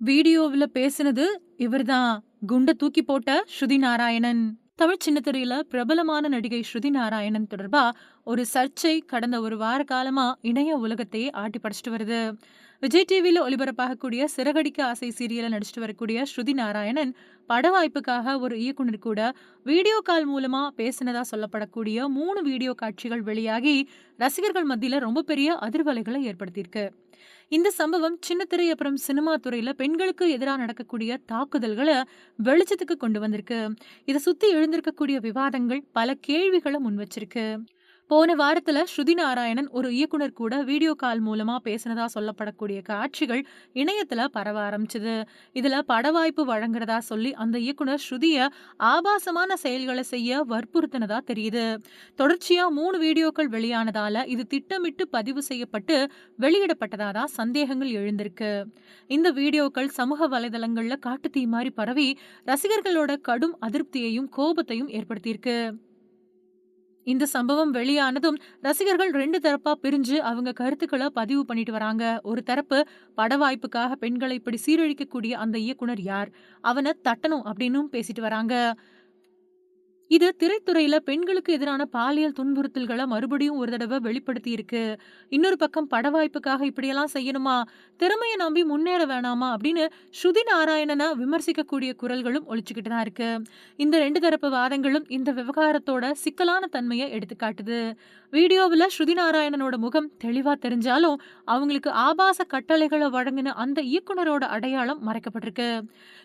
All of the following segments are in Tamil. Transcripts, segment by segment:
வீடியோவில் பேசினது இவர்தான். குண்ட தூக்கி போட்ட ஸ்ருதி நாராயணன் தமிழ் சின்னத்திரையில பிரபலமான நடிகை ஸ்ருதி நாராயணன் தொடர்பா ஒரு சர்ச்சை கடந்த ஒரு வார காலமா இணைய உலகத்தையே ஆட்டி படைச்சிட்டு வருது. விஜய் டிவியில் ஒளிபரப்பாகக்கூடிய சிறகடிக்க ஆசை சீரியலில் நடிச்சிட்டு வரக்கூடிய ஸ்ருதி நாராயணன் பட வாய்ப்புக்காக ஒரு இயக்குனர் கூட வீடியோ கால் மூலமா பேசினதா சொல்லப்படக்கூடிய மூணு வீடியோ காட்சிகள் வெளியாகி ரசிகர்கள் மத்தியில ரொம்ப பெரிய அதிர்வலைகளை ஏற்படுத்தியிருக்கு. இந்த சம்பவம் சின்ன அப்புறம் சினிமா துறையில பெண்களுக்கு எதிராக நடக்கக்கூடிய தாக்குதல்களை வெளிச்சத்துக்கு கொண்டு வந்திருக்கு. இதை சுத்தி எழுந்திருக்கக்கூடிய விவாதங்கள் பல கேள்விகளை முன் வச்சிருக்கு. போன வாரத்துல ஸ்ருதி நாராயணன் ஒரு இயக்குனர் கூட வீடியோ கால் மூலமா பேசினதா சொல்லப்படக்கூடிய காட்சிகள் இணையத்துல பரவ ஆரம்பிச்சது. இதுல பட வாய்ப்பு வழங்குறதா சொல்லி அந்த இயக்குனர் ஸ்ருதிய ஆபாசமான செயல்களை செய்ய வற்புறுத்தினதா தெரியுது. தொடர்ச்சியா மூணு வீடியோக்கள் வெளியானதால இது திட்டமிட்டு பதிவு செய்யப்பட்டு வெளியிடப்பட்டதா தான் சந்தேகங்கள் எழுந்திருக்கு. இந்த வீடியோக்கள் சமூக வலைதளங்கள்ல காட்டு தீ மாதிரி பரவி ரசிகர்களோட கடும் அதிருப்தியையும் கோபத்தையும் ஏற்படுத்தியிருக்கு. இந்த சம்பவம் வெளியானதும் ரசிகர்கள் ரெண்டு தரப்பா பிரிஞ்சு அவங்க கருத்துக்களை பதிவு பண்ணிட்டு வராங்க. ஒரு தரப்பு பட வாய்ப்புக்காக பெண்களை இப்படி சீரழிக்கக்கூடிய அந்த இயக்குனர் யார்? அவனை தட்டணும் அப்படின்னு பேசிட்டு வராங்க. இது திரைத்துறையில பெண்களுக்கு எதிரான பாலியல் துன்புறுத்தல்களை மறுபடியும் ஒரு தடவை வெளிப்படுத்தி இருக்கு இன்னொரு பக்கம் பட வாய்ப்புக்காக இப்படியெல்லாம் செய்யணுமா? திறமையை நம்பி முன்னேற வேணாமா? அப்படின்னு ஸ்ருதி நாராயணனை விமர்சிக்கக்கூடிய குரல்களும் ஒழிச்சுக்கிட்டு தான் இருக்கு. இந்த ரெண்டு தரப்பு வாதங்களும் இந்த விவகாரத்தோட சிக்கலான தன்மையை எடுத்துக்காட்டுது. வீடியோவில் ஸ்ருதி நாராயணனோட முகம் தெளிவா தெரிஞ்சாலும் அவங்களுக்கு ஆபாச கட்டளைகளை வழங்கின அந்த இயக்குனரோட அடையாளம் மறைக்கப்பட்டிருக்கு.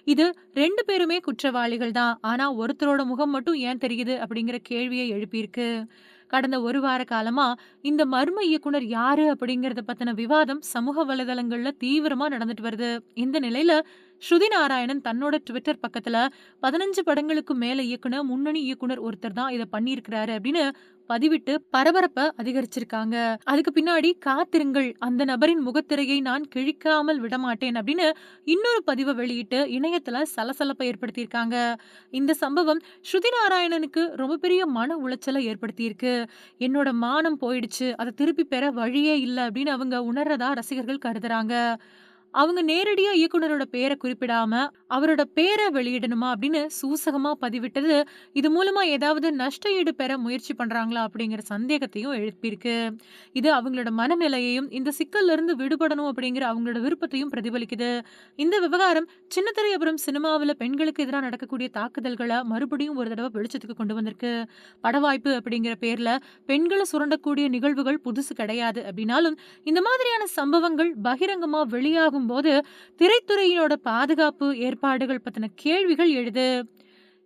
இது ரெண்டு பேருமே குற்றவாளிகள் தான். ஆனா ஒருத்தரோட முகம் மட்டும் ஏன் தெரியுது அப்படிங்கிற கேள்வியை எழுப்பியிருக்கு. கடந்த ஒரு வார காலமா இந்த மர்ம இயக்குனர் யாரு அப்படிங்கறத பத்தின விவாதம் சமூக வலைதளங்கள்ல தீவிரமா நடந்துட்டு வருது. இந்த நிலையில ஸ்ருதி நாராயணன் தன்னோட ட்விட்டர் பக்கத்துல பதினஞ்சு படங்களுக்கு மேல இயக்குன முன்னணி இயக்குனர் ஒருத்தர் தான் இதை பண்ணியிருக்கிறாரு அப்படின்னு பதிவிட்டு பரபரப்ப அதிகரிச்சிருக்காங்க. அதுக்கு பின்னாடி காத்திருங்கள் அந்த நபரின் முகத்திரையை நான் கிழிக்காமல் விடமாட்டேன் அப்படின்னு இன்னொரு பதிவை வெளியிட்டு இணையத்துல சலசலப்பை ஏற்படுத்தியிருக்காங்க. இந்த சம்பவம் ஸ்ருதி நாராயணனுக்கு ரொம்ப பெரிய மன உளைச்சலை ஏற்படுத்தியிருக்கு. என்னோட மானம் போயிடுச்சு அதை திருப்பி பெற வழியே இல்லை அப்படின்னு அவங்க உணர்றதா ரசிகர்கள் கருதுறாங்க. அவங்க நேரடியா இயக்குனரோட பேரை குறிப்பிடாம அவரோட பேரை வெளியிடணுமா அப்படின்னு சூசகமா பதிவிட்டது. இது மூலமா ஏதாவது நஷ்ட ஈடு பெற முயற்சி பண்றாங்களா அப்படிங்கிற சந்தேகத்தையும் எழுப்பியிருக்கு. இது அவங்களோட மனநிலையையும் இந்த சிக்கல்ல இருந்து விடுபடணும் அப்படிங்கிற அவங்களோட விருப்பத்தையும் பிரதிபலிக்குது. இந்த விவகாரம் சின்னத்திரை அப்புறம் சினிமாவில் பெண்களுக்கு எதிராக நடக்கக்கூடிய தாக்குதல்களை மறுபடியும் ஒரு தடவை வெளிச்சத்துக்கு கொண்டு வந்திருக்கு. படவாய்ப்பு அப்படிங்கிற பேர்ல பெண்களை சுரண்டக்கூடிய நிகழ்வுகள் புதுசு கிடையாது. அப்படின்னாலும் இந்த மாதிரியான சம்பவங்கள் பகிரங்கமா வெளியாகும் போது திரைத்துறையினோட பாதுகாப்பு ஏற்பாடுகள் பத்தின கேள்விகள் எழுது.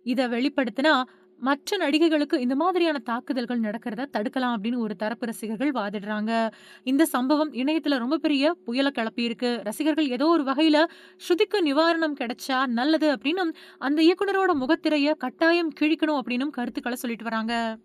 இதை வெளிப்படுத்தினா மற்ற நடிகைகளுக்கு இந்த மாதிரியான தாக்குதல்கள் நடக்கிறத தடுக்கலாம் அப்படின்னு ஒரு தரப்பு ரசிகர்கள் வாதிடுறாங்க. இந்த சம்பவம் இணையத்துல ரொம்ப பெரிய புயலை கிளப்பி இருக்கு. ரசிகர்கள் ஏதோ ஒரு வகையில ஸ்ருதிக்கு நிவாரணம் கிடைச்சா நல்லது அப்படின்னும் அந்த இயக்குனரோட முகத்திரைய கட்டாயம் கிழிக்கணும் அப்படின்னும் கருத்துக்களை சொல்லிட்டு வராங்க.